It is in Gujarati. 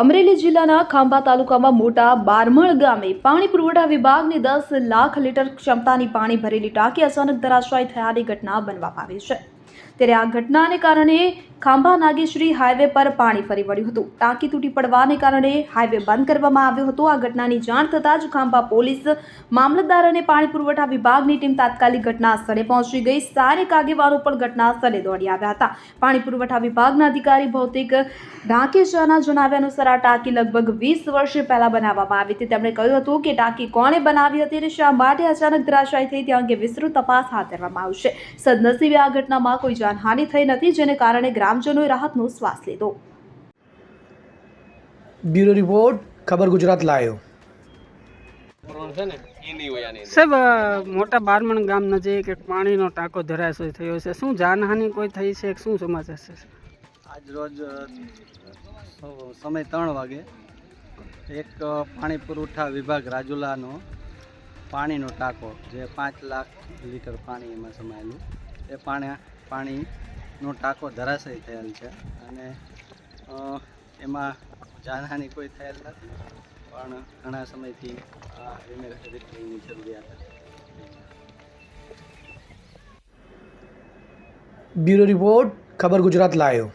અમરેલી જિલ્લાના ખાંભા તાલુકામાં મોટા બારમણ ગામે પાણી પુરવઠા વિભાગની દસ લાખ લીટર ક્ષમતાની પાણી ભરેલી ટાંકી અચાનક ધરાશાયી થયાની ઘટના બનવામાં પામી છે. ત્યારે આ ઘટનાને કારણે ખાંભા નાગેશ્રી હાઈવે પર પાણી ફરી વળ્યું હતું. ટાંકી તૂટી પડવાને કારણે હાઈવે બંધ કરવામાં આવ્યો હતો. આ ઘટનાની જાણ થતાં જ ખાંભા પોલીસ, મામલતદાર અને પાણી પુરવઠા વિભાગની ટીમ તાત્કાલિક ઘટના સ્થળે પહોંચી ગઈ. સ્થાનિક આગેવાનો પણ ઘટના સ્થળે દોડી આવ્યા હતા. પાણી પુરવઠા વિભાગના અધિકારી ભૌતિક ઢાંકેશાના જણાવ્યા અનુસાર આ ટાંકી લગભગ વીસ વર્ષ પહેલા બનાવવામાં આવી હતી. તેમણે કહ્યું હતું કે ટાંકી કોણે બનાવી હતી અને શા માટે અચાનક ધરાશાયી થઈ, તે અંગે વિસ્તૃત તપાસ હાથ ધરવામાં આવશે. સદનસીબે આ ઘટનામાં કોઈ જાનહાનિ થઈ નથી જેને કારણે ગ્રામજનોએ રાહતનો શ્વાસ લીધો. બ્યુરો રિપોર્ટ ખબર ગુજરાત લાયો. સાહેબ મોટા બારમણ ગામ નજીક એક પાણીનો ટાંકો ધરાશય થયો છે. શું જાનહાનિ કોઈ થઈ છે? શું સમાચાર છે? આજ રોજ સમય ત્રણ વાગે એક પાણી પુરવઠા વિભાગ રાજુલાનો પાણીનો ટાંકો જે પાંચ લાખ લીટર પાણી એમાં સમાયેલું એ પાણી પાણીનો ટાંકો ધરાશય થયેલ છે અને એમાં જાનહાનિ કોઈ થયેલ નથી, પણ ઘણા સમયથી આ રિપેરિંગની જરૂરિયાત હતી. બ્યુરો રિપોર્ટ, ખબર ગુજરાત લાયો.